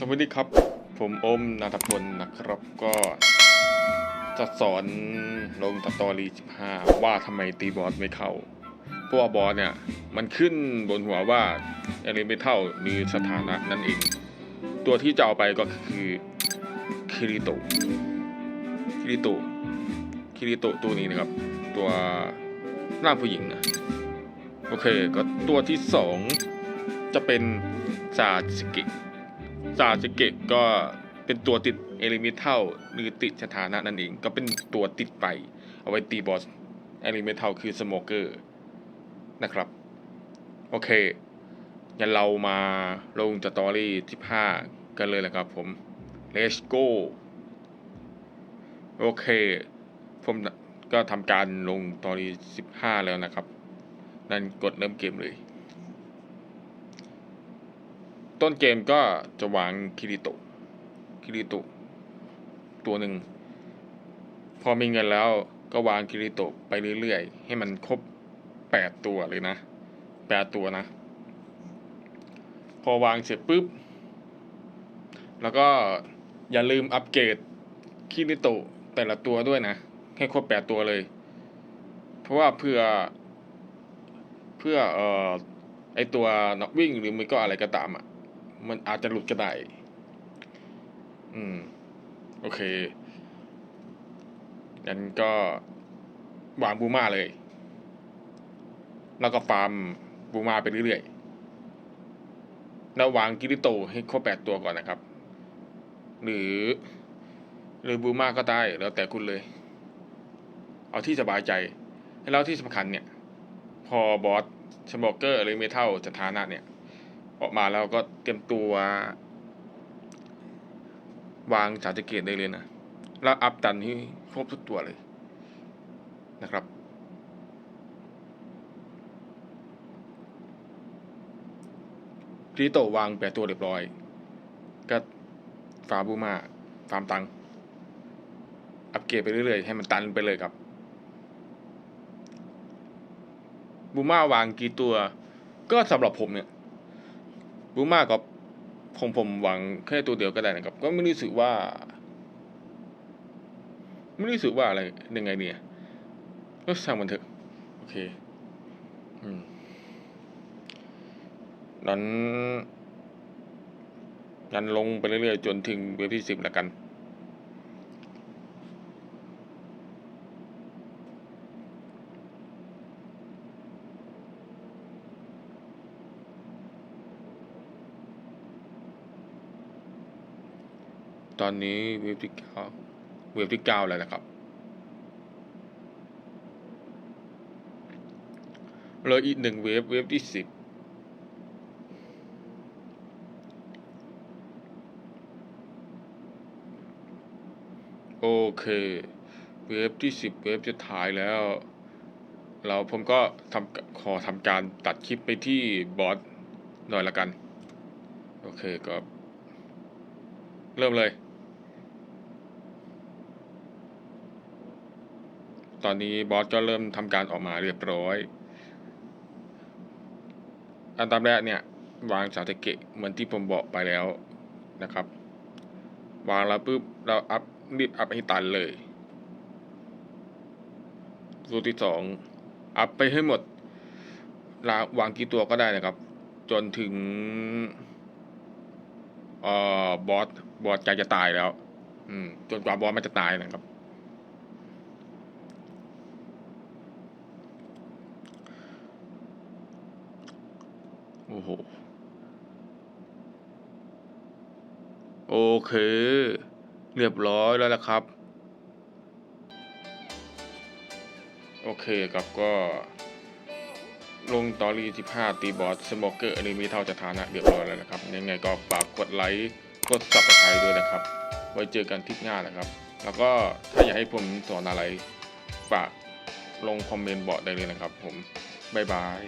สวัสดีครับ ผมอมนาทพลนะครับก็จะสอนลงสตอรี15ว่าทำไมตีบอสไม่เข้า เพราะว่าบอสเนี่ย มันขึ้นบนหัวว่าเอลิเมทัลมีสถานะนั่นเอง ตัวที่จะเอาไปก็คือคิริโตคิริโตคิริโตตัวนี้นะครับ ตัวร่างผู้หญิงนะโอเค ก็ตัวที่สองจะเป็นซาสกิ ซาสเกะก็เป็นตัวติดเอลิมิเทัลหรือติดสถานะนั่นเอง ก็เป็นตัวติดไป เอาไว้ตีบอสเอลิมิเทัลคือสโมเกอร์นะครับ โอเคงั้นเรามาลงสตอรี่ที่5กันเลยนะครับผม let's go โอเค ผมก็ทำการลงตอรี่15 แล้วนะครับ นั่นกดเริ่มเกมเลย ต้นเกมก็จะวางคิริโตะคิริโตะตัวหนึ่ง พอมีเงินแล้วก็วางคิริโตะไปเรื่อยๆ ให้มันครบแปดตัวเลยนะแปดตัวนะ พอวางเสร็จปุ๊บ แล้วก็อย่าลืมอัปเกรดคิริโตะแต่ละตัวด้วยนะ ให้ครบแปดตัวเลย เพราะว่าเพื่อเพื่อเอ่อไอตัวนักวิ่งหรือมันก็อะไรก็ตามอะ มันอาจจะหลุดก็ได้ อืม โอเคงั้นก็วางบูมาเลย แล้วก็ฟาร์มบูมาไปเรื่อยๆ แล้ววางกิริโตให้ครบแปดตัวก่อนนะครับ หรือ หรือบูมาก็ได้แล้วแต่คุณเลย เอาที่สบายใจ แล้วที่สำคัญเนี่ย พอบอสสโมเกอร์หรือเมทัลสถานะเนี่ย ออกมาแล้วก็เตรียมตัว วางสารเกตได้เลยนะ แล้วอัพดันที่ครบทุกตัวเลยนะครับ คริโตวางแปดตัวเรียบร้อย ก็ฟาร์บูมาฟาร์มตัง อัปเกรดไปเรื่อยๆ ให้มันตันไปเลยครับ บูมาวางกี่ตัว ก็สำหรับผมเนี่ย รู้มากับผมผมหวังแค่ตัวเดียวก็ได้นะครับ ก็ไม่รู้สึกว่า ไม่รู้สึกว่าอะไรยังไงเนี่ยก็ช่างมันเถอะ โอเค อืมนั้นนั้นลงไปเรื่อยๆ จนถึงเว็บที่สิบแล้วกัน ตอนนี้เว็บที่เก้าเว็บที่เก้าแล้วนะครับเลยอีกหนึ่งเว็บเว็บที่สิบโอเค เว็บที่สิบเว็บจะถ่ายแล้ว เราผมก็ทำขอทำการตัดคลิปไปที่บอสหน่อยละกัน โอเคก็ เริ่มเลย ตอนนี้บอสก็เริ่มทำการออกมาเรียบร้อย อันดับแรกเนี่ยวางสาเตเกะเหมือนที่ผมบอกไปแล้วนะครับ วางแล้วปุ๊บเราอัพรีบอัพให้ตันเลยตัวที่สองอัพไปให้หมดลาวางกี่ตัวก็ได้นะครับ จนถึงเอ่อบอสบอสใจจะตายแล้ว อืมจนกว่าบอสมันจะตายนะครับ โอ้โห โอเค เรียบร้อยแล้วนะครับ โอเคครับก็ลงตอรี่15 ตีบอสสโมเกอร์อันนี้มีเท่าจะฐานะเรียบร้อยแล้วนะครับ ยังไงก็ฝากกดไลค์ กดซับสไครต์ด้วยนะครับ ไว้เจอกันทิปหน้านะครับ แล้วก็ถ้าอยากให้ผมสอนอะไร ฝากลงคอมเมนต์บอกได้เลยนะครับผม บ๊ายบาย